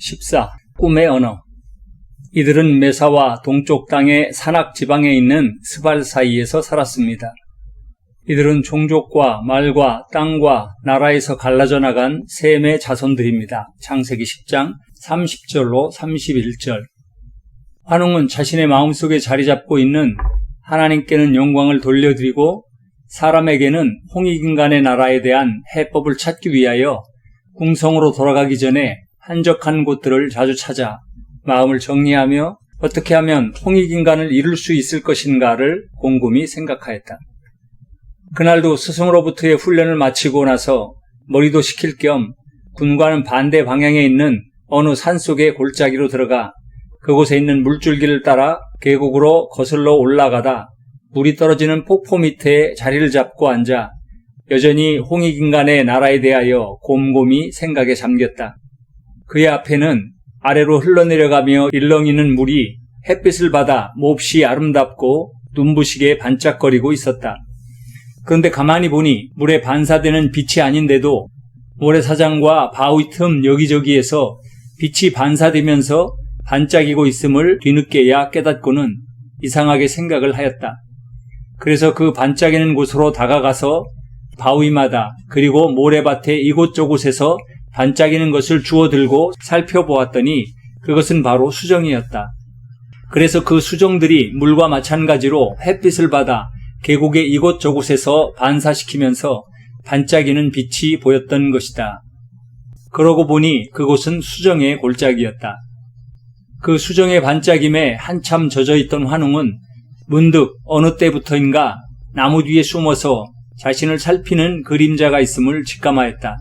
14. 꿈의 언어 이들은 메사와 동쪽 땅의 산악 지방에 있는 스발 사이에서 살았습니다. 이들은 종족과 말과 땅과 나라에서 갈라져 나간 셈의 자손들입니다. 창세기 10장 30절로 31절. 환웅은 자신의 마음속에 자리 잡고 있는 하나님께는 영광을 돌려드리고 사람에게는 홍익인간의 나라에 대한 해법을 찾기 위하여 궁성으로 돌아가기 전에 한적한 곳들을 자주 찾아 마음을 정리하며 어떻게 하면 홍익인간을 이룰 수 있을 것인가를 곰곰이 생각하였다. 그날도 스승으로부터의 훈련을 마치고 나서 머리도 식힐 겸 군과는 반대 방향에 있는 어느 산속의 골짜기로 들어가 그곳에 있는 물줄기를 따라 계곡으로 거슬러 올라가다 물이 떨어지는 폭포 밑에 자리를 잡고 앉아 여전히 홍익인간의 나라에 대하여 곰곰이 생각에 잠겼다. 그의 앞에는 아래로 흘러내려가며 일렁이는 물이 햇빛을 받아 몹시 아름답고 눈부시게 반짝거리고 있었다. 그런데 가만히 보니 물에 반사되는 빛이 아닌데도 모래사장과 바위 틈 여기저기에서 빛이 반사되면서 반짝이고 있음을 뒤늦게야 깨닫고는 이상하게 생각을 하였다. 그래서 그 반짝이는 곳으로 다가가서 바위마다 그리고 모래밭의 이곳저곳에서 반짝이는 것을 주워 들고 살펴보았더니 그것은 바로 수정이었다. 그래서 그 수정들이 물과 마찬가지로 햇빛을 받아 계곡의 이곳저곳에서 반사시키면서 반짝이는 빛이 보였던 것이다. 그러고 보니 그곳은 수정의 골짜기였다. 그 수정의 반짝임에 한참 젖어 있던 환웅은 문득 어느 때부터인가 나무 뒤에 숨어서 자신을 살피는 그림자가 있음을 직감하였다.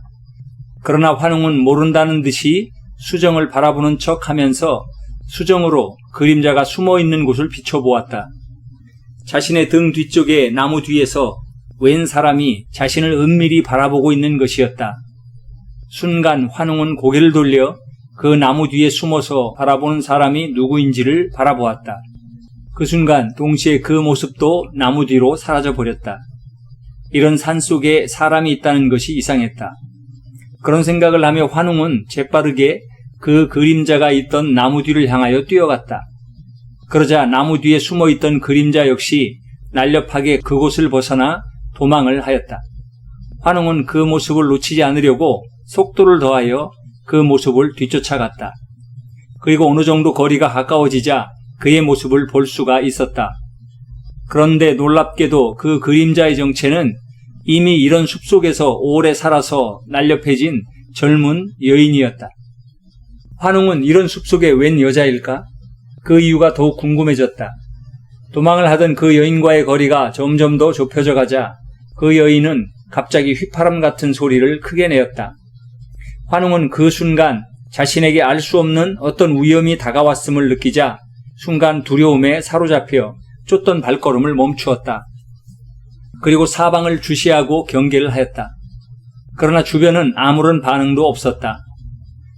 그러나 환웅은 모른다는 듯이 수정을 바라보는 척 하면서 수정으로 그림자가 숨어 있는 곳을 비춰보았다. 자신의 등 뒤쪽에 나무 뒤에서 웬 사람이 자신을 은밀히 바라보고 있는 것이었다. 순간 환웅은 고개를 돌려 그 나무 뒤에 숨어서 바라보는 사람이 누구인지를 바라보았다. 그 순간 동시에 그 모습도 나무 뒤로 사라져 버렸다. 이런 산 속에 사람이 있다는 것이 이상했다. 그런 생각을 하며 환웅은 재빠르게 그 그림자가 있던 나무 뒤를 향하여 뛰어갔다. 그러자 나무 뒤에 숨어 있던 그림자 역시 날렵하게 그곳을 벗어나 도망을 하였다. 환웅은 그 모습을 놓치지 않으려고 속도를 더하여 그 모습을 뒤쫓아갔다. 그리고 어느 정도 거리가 가까워지자 그의 모습을 볼 수가 있었다. 그런데 놀랍게도 그 그림자의 정체는 이미 이런 숲속에서 오래 살아서 날렵해진 젊은 여인이었다. 환웅은 이런 숲속에 웬 여자일까? 그 이유가 더욱 궁금해졌다. 도망을 하던 그 여인과의 거리가 점점 더 좁혀져 가자 그 여인은 갑자기 휘파람 같은 소리를 크게 내었다. 환웅은 그 순간 자신에게 알 수 없는 어떤 위험이 다가왔음을 느끼자 순간 두려움에 사로잡혀 쫓던 발걸음을 멈추었다. 그리고 사방을 주시하고 경계를 하였다. 그러나 주변은 아무런 반응도 없었다.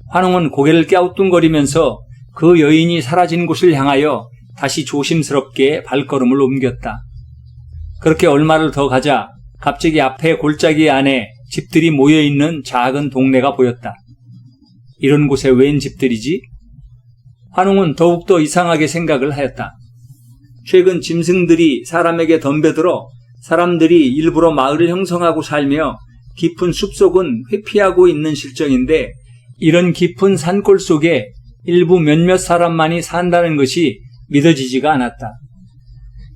환웅은 고개를 깨우뚱거리면서 그 여인이 사라진 곳을 향하여 다시 조심스럽게 발걸음을 옮겼다. 그렇게 얼마를 더 가자 갑자기 앞에 골짜기 안에 집들이 모여있는 작은 동네가 보였다. 이런 곳에 웬 집들이지? 환웅은 더욱더 이상하게 생각을 하였다. 최근 짐승들이 사람에게 덤벼들어 사람들이 일부러 마을을 형성하고 살며 깊은 숲속은 회피하고 있는 실정인데 이런 깊은 산골 속에 일부 몇몇 사람만이 산다는 것이 믿어지지가 않았다.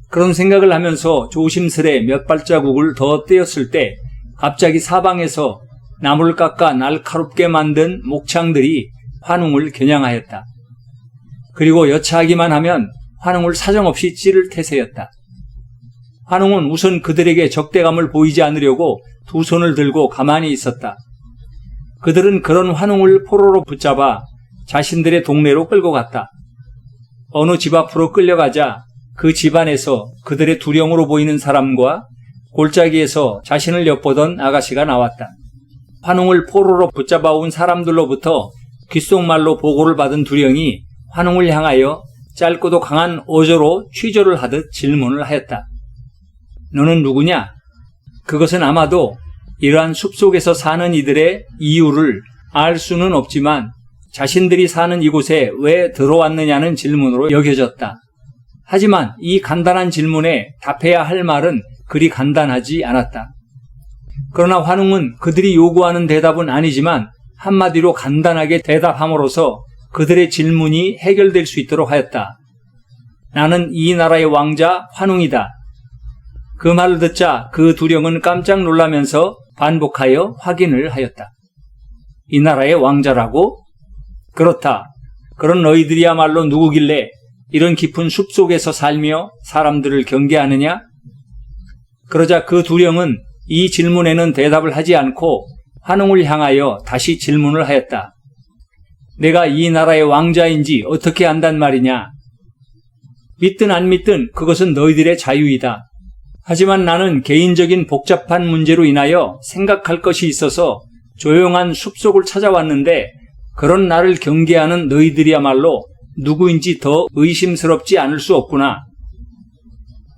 그런 생각을 하면서 조심스레 몇 발자국을 더 떼었을 때 갑자기 사방에서 나무를 깎아 날카롭게 만든 목창들이 환웅을 겨냥하였다. 그리고 여차하기만 하면 환웅을 사정없이 찌를 태세였다. 환웅은 우선 그들에게 적대감을 보이지 않으려고 두 손을 들고 가만히 있었다. 그들은 그런 환웅을 포로로 붙잡아 자신들의 동네로 끌고 갔다. 어느 집 앞으로 끌려가자 그 집안에서 그들의 두령으로 보이는 사람과 골짜기에서 자신을 엿보던 아가씨가 나왔다. 환웅을 포로로 붙잡아온 사람들로부터 귓속말로 보고를 받은 두령이 환웅을 향하여 짧고도 강한 어조로 취조를 하듯 질문을 하였다. 너는 누구냐? 그것은 아마도 이러한 숲속에서 사는 이들의 이유를 알 수는 없지만 자신들이 사는 이곳에 왜 들어왔느냐는 질문으로 여겨졌다. 하지만 이 간단한 질문에 답해야 할 말은 그리 간단하지 않았다. 그러나 환웅은 그들이 요구하는 대답은 아니지만 한마디로 간단하게 대답함으로써 그들의 질문이 해결될 수 있도록 하였다. 나는 이 나라의 왕자 환웅이다. 그 말을 듣자 그 두령은 깜짝 놀라면서 반복하여 확인을 하였다. 이 나라의 왕자라고? 그렇다. 그런 너희들이야말로 누구길래 이런 깊은 숲 속에서 살며 사람들을 경계하느냐? 그러자 그 두령은 이 질문에는 대답을 하지 않고 환웅을 향하여 다시 질문을 하였다. 내가 이 나라의 왕자인지 어떻게 안단 말이냐? 믿든 안 믿든 그것은 너희들의 자유이다. 하지만 나는 개인적인 복잡한 문제로 인하여 생각할 것이 있어서 조용한 숲속을 찾아왔는데 그런 나를 경계하는 너희들이야말로 누구인지 더 의심스럽지 않을 수 없구나.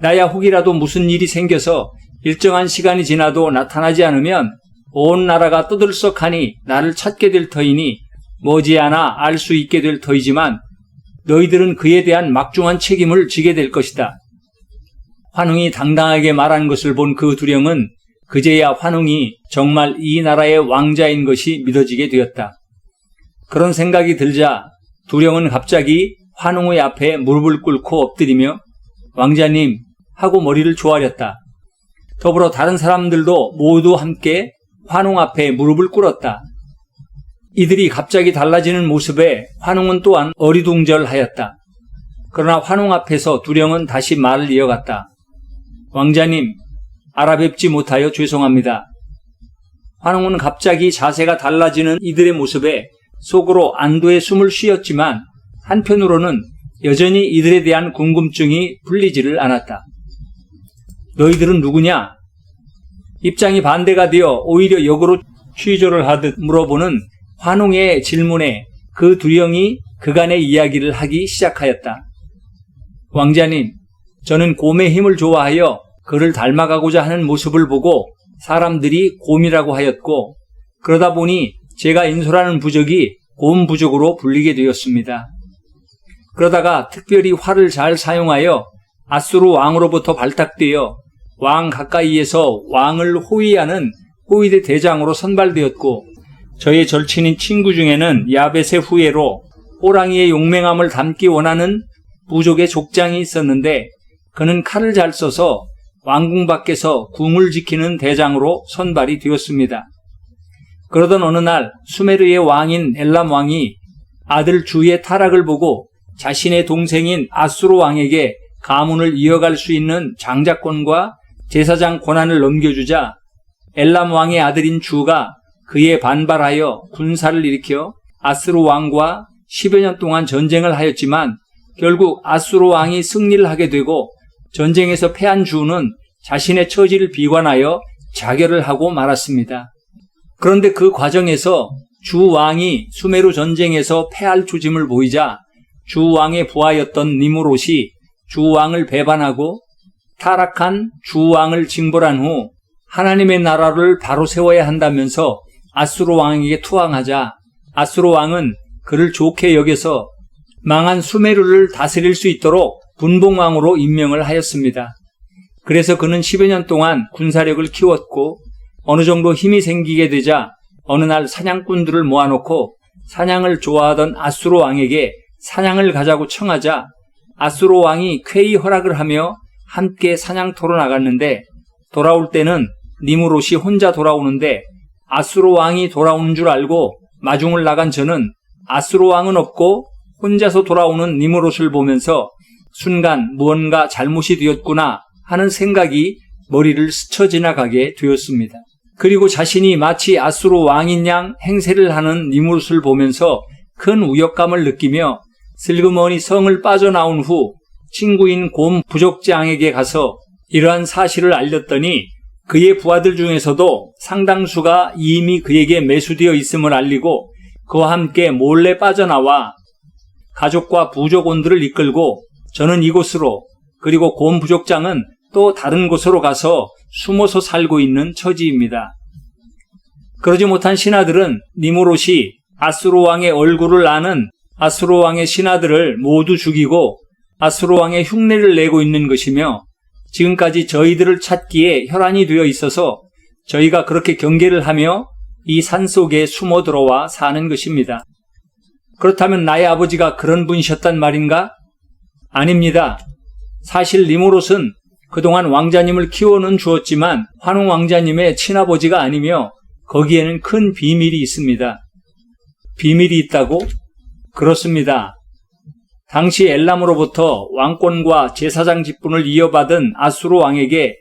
나야 혹이라도 무슨 일이 생겨서 일정한 시간이 지나도 나타나지 않으면 온 나라가 떠들썩하니 나를 찾게 될 터이니 머지않아 알 수 있게 될 터이지만 너희들은 그에 대한 막중한 책임을 지게 될 것이다. 환웅이 당당하게 말한 것을 본 그 두령은 그제야 환웅이 정말 이 나라의 왕자인 것이 믿어지게 되었다. 그런 생각이 들자 두령은 갑자기 환웅의 앞에 무릎을 꿇고 엎드리며 왕자님 하고 머리를 조아렸다. 더불어 다른 사람들도 모두 함께 환웅 앞에 무릎을 꿇었다. 이들이 갑자기 달라지는 모습에 환웅은 또한 어리둥절하였다. 그러나 환웅 앞에서 두령은 다시 말을 이어갔다. 왕자님, 알아뵙지 못하여 죄송합니다. 환웅은 갑자기 자세가 달라지는 이들의 모습에 속으로 안도의 숨을 쉬었지만 한편으로는 여전히 이들에 대한 궁금증이 풀리지를 않았다. 너희들은 누구냐? 입장이 반대가 되어 오히려 역으로 취조를 하듯 물어보는 환웅의 질문에 그 두령이 그간의 이야기를 하기 시작하였다. 왕자님, 저는 곰의 힘을 좋아하여 그를 닮아가고자 하는 모습을 보고 사람들이 곰이라고 하였고 그러다 보니 제가 인솔하는 부족이 곰 부족으로 불리게 되었습니다. 그러다가 특별히 활을 잘 사용하여 아수르 왕으로부터 발탁되어 왕 가까이에서 왕을 호위하는 호위대 대장으로 선발되었고 저의 절친인 친구 중에는 야벳의 후예로 호랑이의 용맹함을 담기 원하는 부족의 족장이 있었는데 그는 칼을 잘 써서 왕궁 밖에서 궁을 지키는 대장으로 선발이 되었습니다. 그러던 어느 날 수메르의 왕인 엘람 왕이 아들 주의 타락을 보고 자신의 동생인 아수르 왕에게 가문을 이어갈 수 있는 장자권과 제사장 권한을 넘겨주자 엘람 왕의 아들인 주가 그에 반발하여 군사를 일으켜 아스루 왕과 10여 년 동안 전쟁을 하였지만 결국 아수르 왕이 승리를 하게 되고 전쟁에서 패한 주는 자신의 처지를 비관하여 자결을 하고 말았습니다. 그런데 그 과정에서 주 왕이 수메르 전쟁에서 패할 조짐을 보이자 주 왕의 부하였던 니무롯이 주 왕을 배반하고 타락한 주 왕을 징벌한 후 하나님의 나라를 바로 세워야 한다면서 아수르 왕에게 투항하자 아수르 왕은 그를 좋게 여겨서 망한 수메르를 다스릴 수 있도록 분봉왕으로 임명을 하였습니다. 그래서 그는 10여 년 동안 군사력을 키웠고 어느 정도 힘이 생기게 되자 어느 날 사냥꾼들을 모아놓고 사냥을 좋아하던 아수르 왕에게 사냥을 가자고 청하자 아수르 왕이 쾌히 허락을 하며 함께 사냥터로 나갔는데 돌아올 때는 니무롯이 혼자 돌아오는데 아수르 왕이 돌아오는 줄 알고 마중을 나간 저는 아수르 왕은 없고 혼자서 돌아오는 니무롯을 보면서 순간 무언가 잘못이 되었구나 하는 생각이 머리를 스쳐 지나가게 되었습니다. 그리고 자신이 마치 아수르 왕인 양 행세를 하는 니무롯을 보면서 큰 우역감을 느끼며 슬그머니 성을 빠져나온 후 친구인 곰 부족장에게 가서 이러한 사실을 알렸더니 그의 부하들 중에서도 상당수가 이미 그에게 매수되어 있음을 알리고 그와 함께 몰래 빠져나와 가족과 부족원들을 이끌고 저는 이곳으로 그리고 곰 부족장은 또 다른 곳으로 가서 숨어서 살고 있는 처지입니다. 그러지 못한 신하들은 니무롯이 아수르 왕의 얼굴을 아는 아수르 왕의 신하들을 모두 죽이고 아수르 왕의 흉내를 내고 있는 것이며 지금까지 저희들을 찾기에 혈안이 되어 있어서 저희가 그렇게 경계를 하며 이 산 속에 숨어 들어와 사는 것입니다. 그렇다면 나의 아버지가 그런 분이셨단 말인가? 아닙니다. 사실 니모롯은 그동안 왕자님을 키워는 주었지만 환웅 왕자님의 친아버지가 아니며 거기에는 큰 비밀이 있습니다. 비밀이 있다고? 그렇습니다. 당시 엘람으로부터 왕권과 제사장 직분을 이어받은 아수르 왕에게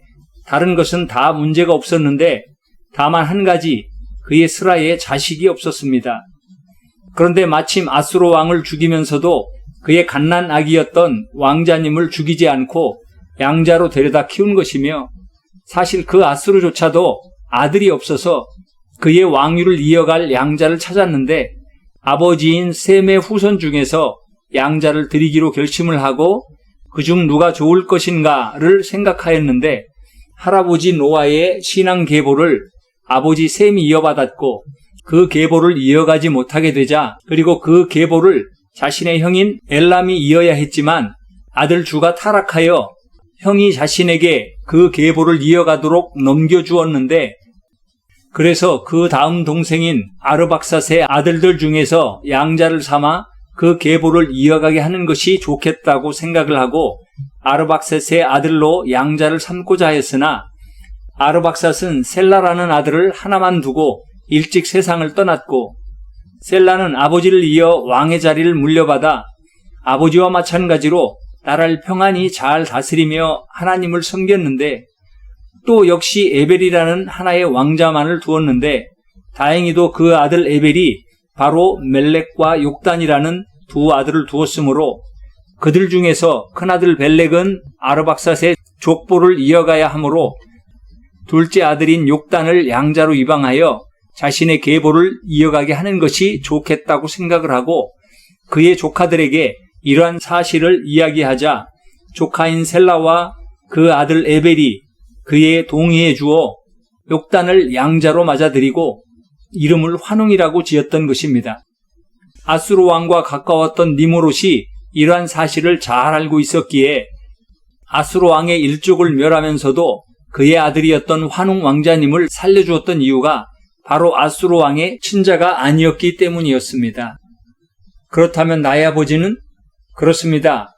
다른 것은 다 문제가 없었는데 다만 한 가지 그의 스라에 자식이 없었습니다. 그런데 마침 아수르 왕을 죽이면서도 그의 갓난 아기였던 왕자님을 죽이지 않고 양자로 데려다 키운 것이며 사실 그 아수르조차도 아들이 없어서 그의 왕위를 이어갈 양자를 찾았는데 아버지인 셈의 후손 중에서 양자를 드리기로 결심을 하고 그중 누가 좋을 것인가를 생각하였는데 할아버지 노아의 신앙 계보를 아버지 셈이 이어받았고 그 계보를 이어가지 못하게 되자 그리고 그 계보를 자신의 형인 엘람이 이어야 했지만 아들 주가 타락하여 형이 자신에게 그 계보를 이어가도록 넘겨주었는데 그래서 그 다음 동생인 아르박사세 아들들 중에서 양자를 삼아 그 계보를 이어가게 하는 것이 좋겠다고 생각을 하고 아르박셋의 아들로 양자를 삼고자 했으나 아르박삿은 셀라라는 아들을 하나만 두고 일찍 세상을 떠났고 셀라는 아버지를 이어 왕의 자리를 물려받아 아버지와 마찬가지로 나라를 평안히 잘 다스리며 하나님을 섬겼는데 또 역시 에벨이라는 하나의 왕자만을 두었는데 다행히도 그 아들 에벨이 바로 멜렉과 욕단이라는 두 아들을 두었으므로 그들 중에서 큰아들 벨렉은 아르박삿의 족보를 이어가야 하므로 둘째 아들인 욕단을 양자로 이방하여 자신의 계보를 이어가게 하는 것이 좋겠다고 생각을 하고 그의 조카들에게 이러한 사실을 이야기하자 조카인 셀라와 그 아들 에벨이 그에 동의해 주어 욕단을 양자로 맞아들이고 이름을 환웅이라고 지었던 것입니다. 아수르 왕과 가까웠던 니모롯이 이러한 사실을 잘 알고 있었기에 아수르 왕의 일족을 멸하면서도 그의 아들이었던 환웅 왕자님을 살려주었던 이유가 바로 아수르 왕의 친자가 아니었기 때문이었습니다. 그렇다면 나의 아버지는? 그렇습니다.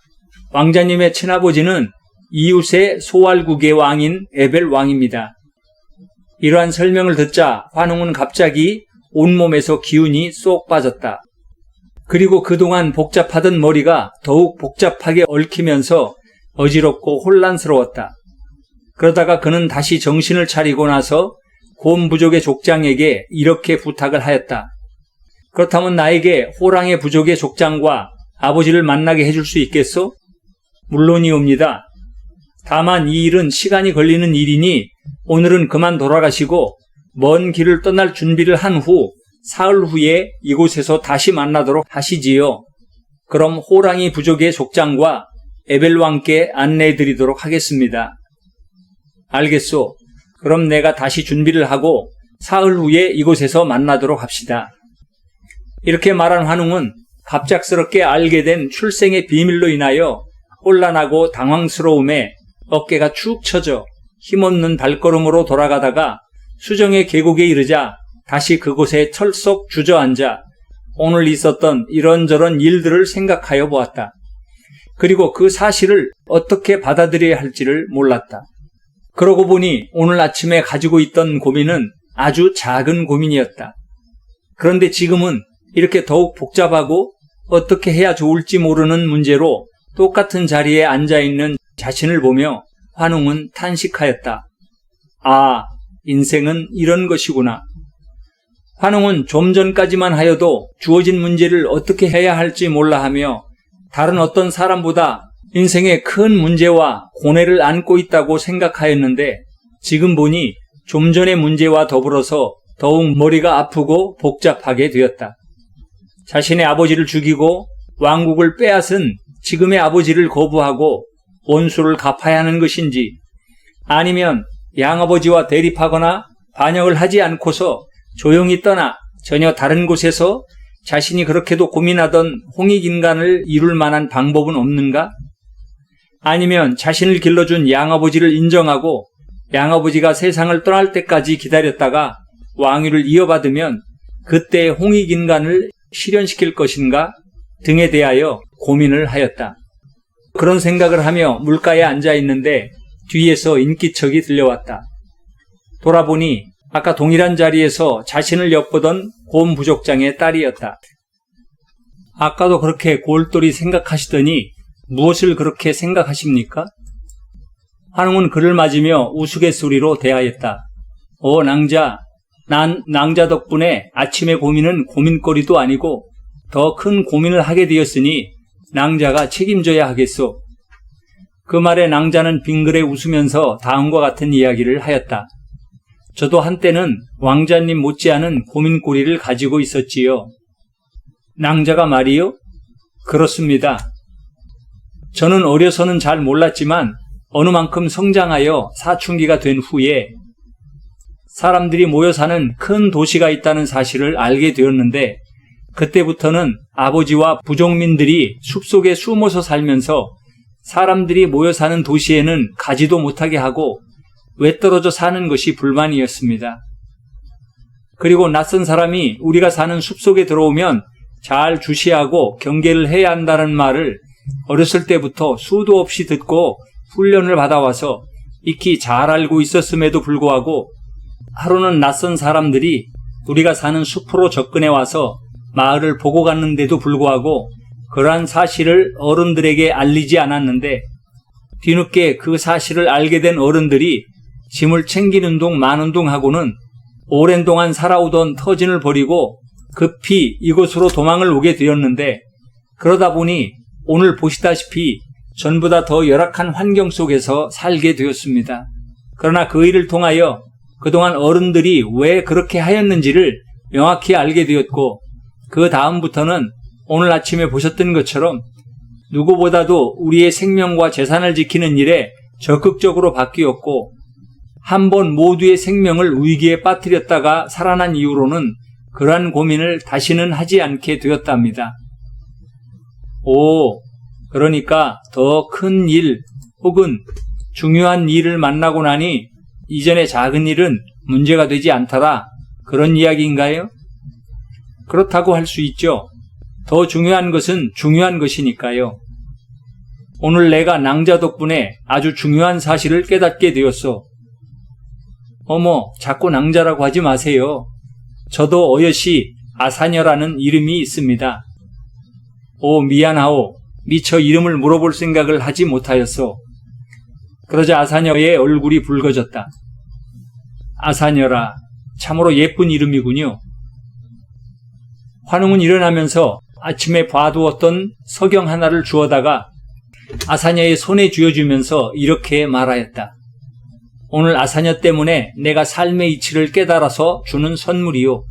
왕자님의 친아버지는 이웃의 소알국의 왕인 에벨 왕입니다. 이러한 설명을 듣자 환웅은 갑자기 온몸에서 기운이 쏙 빠졌다. 그리고 그동안 복잡하던 머리가 더욱 복잡하게 얽히면서 어지럽고 혼란스러웠다. 그러다가 그는 다시 정신을 차리고 나서 곰 부족의 족장에게 이렇게 부탁을 하였다. 그렇다면 나에게 호랑의 부족의 족장과 아버지를 만나게 해줄 수 있겠소? 물론이옵니다. 다만 이 일은 시간이 걸리는 일이니 오늘은 그만 돌아가시고 먼 길을 떠날 준비를 한 후 사흘 후에 이곳에서 다시 만나도록 하시지요. 그럼 호랑이 부족의 족장과 에벨 왕께 안내해 드리도록 하겠습니다. 알겠소. 그럼 내가 다시 준비를 하고 사흘 후에 이곳에서 만나도록 합시다. 이렇게 말한 환웅은 갑작스럽게 알게 된 출생의 비밀로 인하여 혼란하고 당황스러움에 어깨가 축 처져 힘없는 발걸음으로 돌아가다가 수정의 계곡에 이르자 다시 그곳에 철썩 주저앉아 오늘 있었던 이런저런 일들을 생각하여 보았다. 그리고 그 사실을 어떻게 받아들여야 할지를 몰랐다. 그러고 보니 오늘 아침에 가지고 있던 고민은 아주 작은 고민이었다. 그런데 지금은 이렇게 더욱 복잡하고 어떻게 해야 좋을지 모르는 문제로 똑같은 자리에 앉아 있는 자신을 보며 환웅은 탄식하였다. 아, 인생은 이런 것이구나. 환웅은 좀 전까지만 하여도 주어진 문제를 어떻게 해야 할지 몰라 하며 다른 어떤 사람보다 인생에 큰 문제와 고뇌를 안고 있다고 생각하였는데 지금 보니 좀 전의 문제와 더불어서 더욱 머리가 아프고 복잡하게 되었다. 자신의 아버지를 죽이고 왕국을 빼앗은 지금의 아버지를 거부하고 원수를 갚아야 하는 것인지 아니면 양아버지와 대립하거나 반역을 하지 않고서 조용히 떠나 전혀 다른 곳에서 자신이 그렇게도 고민하던 홍익인간을 이룰 만한 방법은 없는가? 아니면 자신을 길러준 양아버지를 인정하고 양아버지가 세상을 떠날 때까지 기다렸다가 왕위를 이어받으면 그때 홍익인간을 실현시킬 것인가 등에 대하여 고민을 하였다. 그런 생각을 하며 물가에 앉아 있는데 뒤에서 인기척이 들려왔다. 돌아보니 아까 동일한 자리에서 자신을 엿보던 곰 부족장의 딸이었다. 아까도 그렇게 골똘히 생각하시더니 무엇을 그렇게 생각하십니까? 한웅은 그를 맞으며 우스갯소리로 대하였다. 오 낭자, 난 낭자 덕분에 아침의 고민은 고민거리도 아니고 더 큰 고민을 하게 되었으니 낭자가 책임져야 하겠소. 그 말에 낭자는 빙그레 웃으면서 다음과 같은 이야기를 하였다. 저도 한때는 왕자님 못지않은 고민거리를 가지고 있었지요. 낭자가 말이요? 그렇습니다. 저는 어려서는 잘 몰랐지만 어느 만큼 성장하여 사춘기가 된 후에 사람들이 모여 사는 큰 도시가 있다는 사실을 알게 되었는데 그때부터는 아버지와 부족민들이 숲속에 숨어서 살면서 사람들이 모여 사는 도시에는 가지도 못하게 하고 외떨어져 사는 것이 불만이었습니다. 그리고 낯선 사람이 우리가 사는 숲속에 들어오면 잘 주시하고 경계를 해야 한다는 말을 어렸을 때부터 수도 없이 듣고 훈련을 받아와서 익히 잘 알고 있었음에도 불구하고 하루는 낯선 사람들이 우리가 사는 숲으로 접근해 와서 마을을 보고 갔는데도 불구하고 그러한 사실을 어른들에게 알리지 않았는데 뒤늦게 그 사실을 알게 된 어른들이 짐을 챙기는 둥 마는 둥 하고는 오랜 동안 살아오던 터진을 버리고 급히 이곳으로 도망을 오게 되었는데 그러다 보니 오늘 보시다시피 전보다 더 열악한 환경 속에서 살게 되었습니다. 그러나 그 일을 통하여 그동안 어른들이 왜 그렇게 하였는지를 명확히 알게 되었고 그 다음부터는 오늘 아침에 보셨던 것처럼 누구보다도 우리의 생명과 재산을 지키는 일에 적극적으로 바뀌었고 한 번 모두의 생명을 위기에 빠뜨렸다가 살아난 이후로는 그러한 고민을 다시는 하지 않게 되었답니다. 오, 그러니까 더 큰 일 혹은 중요한 일을 만나고 나니 이전의 작은 일은 문제가 되지 않더라. 그런 이야기인가요? 그렇다고 할 수 있죠. 더 중요한 것은 중요한 것이니까요. 오늘 내가 낭자 덕분에 아주 중요한 사실을 깨닫게 되었어. 어머, 자꾸 낭자라고 하지 마세요. 저도 어여시 아사녀라는 이름이 있습니다. 오, 미안하오. 미처 이름을 물어볼 생각을 하지 못하였소. 그러자 아사녀의 얼굴이 붉어졌다. 아사녀라, 참으로 예쁜 이름이군요. 환웅은 일어나면서 아침에 봐두었던 서경 하나를 주어다가 아사녀의 손에 쥐어주면서 이렇게 말하였다. 오늘 아사녀 때문에 내가 삶의 이치를 깨달아서 주는 선물이요.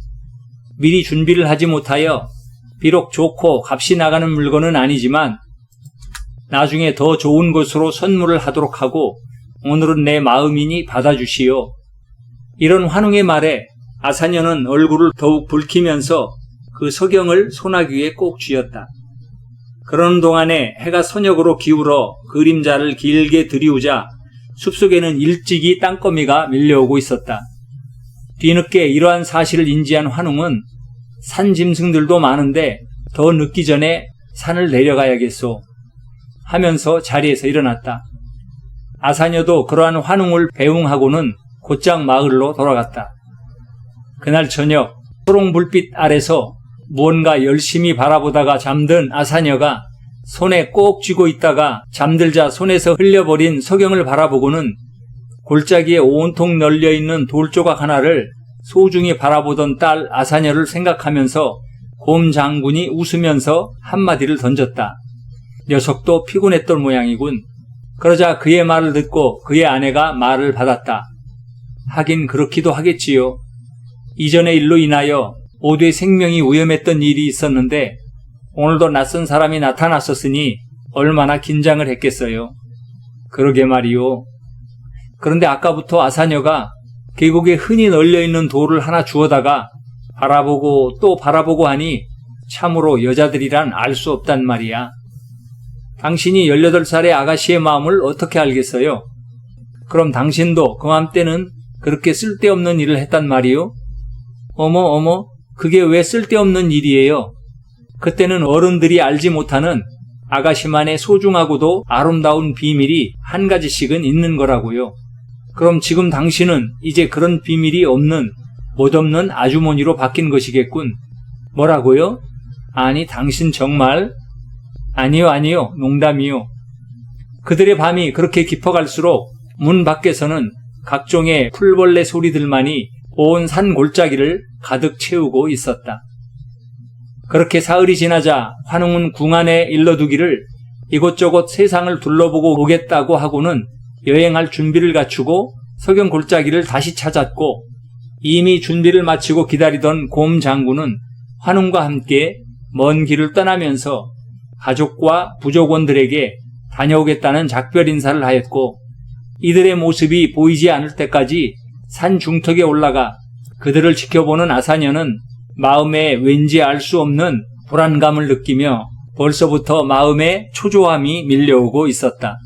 미리 준비를 하지 못하여 비록 좋고 값이 나가는 물건은 아니지만 나중에 더 좋은 것으로 선물을 하도록 하고 오늘은 내 마음이니 받아주시오. 이런 환웅의 말에 아사녀는 얼굴을 더욱 붉히면서 그 서경을 소나귀에 꼭 쥐었다. 그러는 동안에 해가 선역으로 기울어 그림자를 길게 들이우자 숲속에는 일찍이 땅거미가 밀려오고 있었다. 뒤늦게 이러한 사실을 인지한 환웅은 산 짐승들도 많은데 더 늦기 전에 산을 내려가야겠소. 하면서 자리에서 일어났다. 아사녀도 그러한 환웅을 배웅하고는 곧장 마을로 돌아갔다. 그날 저녁 초록 불빛 아래서 무언가 열심히 바라보다가 잠든 아사녀가 손에 꼭 쥐고 있다가 잠들자 손에서 흘려버린 석영을 바라보고는 골짜기에 온통 널려있는 돌조각 하나를 소중히 바라보던 딸 아사녀를 생각하면서 곰 장군이 웃으면서 한마디를 던졌다. 녀석도 피곤했던 모양이군. 그러자 그의 말을 듣고 그의 아내가 말을 받았다. 하긴 그렇기도 하겠지요. 이전의 일로 인하여 모두의 생명이 위험했던 일이 있었는데 오늘도 낯선 사람이 나타났었으니 얼마나 긴장을 했겠어요. 그러게 말이요. 그런데 아까부터 아사녀가 계곡에 흔히 널려 있는 돌을 하나 주워다가 바라보고 또 바라보고 하니 참으로 여자들이란 알 수 없단 말이야. 당신이 18살의 아가씨의 마음을 어떻게 알겠어요? 그럼 당신도 그맘때는 그렇게 쓸데없는 일을 했단 말이요? 어머, 어머, 그게 왜 쓸데없는 일이에요? 그때는 어른들이 알지 못하는 아가씨만의 소중하고도 아름다운 비밀이 한 가지씩은 있는 거라고요. 그럼 지금 당신은 이제 그런 비밀이 없는, 못없는 아주머니로 바뀐 것이겠군. 뭐라고요? 아니, 당신 정말? 아니요, 아니요, 농담이요. 그들의 밤이 그렇게 깊어갈수록 문 밖에서는 각종의 풀벌레 소리들만이 온 산 골짜기를 가득 채우고 있었다. 그렇게 사흘이 지나자 환웅은 궁 안에 일러두기를 이곳저곳 세상을 둘러보고 오겠다고 하고는 여행할 준비를 갖추고 석영 골짜기를 다시 찾았고 이미 준비를 마치고 기다리던 곰 장군은 환웅과 함께 먼 길을 떠나면서 가족과 부족원들에게 다녀오겠다는 작별 인사를 하였고 이들의 모습이 보이지 않을 때까지 산 중턱에 올라가 그들을 지켜보는 아사녀는 마음에 왠지 알 수 없는 불안감을 느끼며 벌써부터 마음에 초조함이 밀려오고 있었다.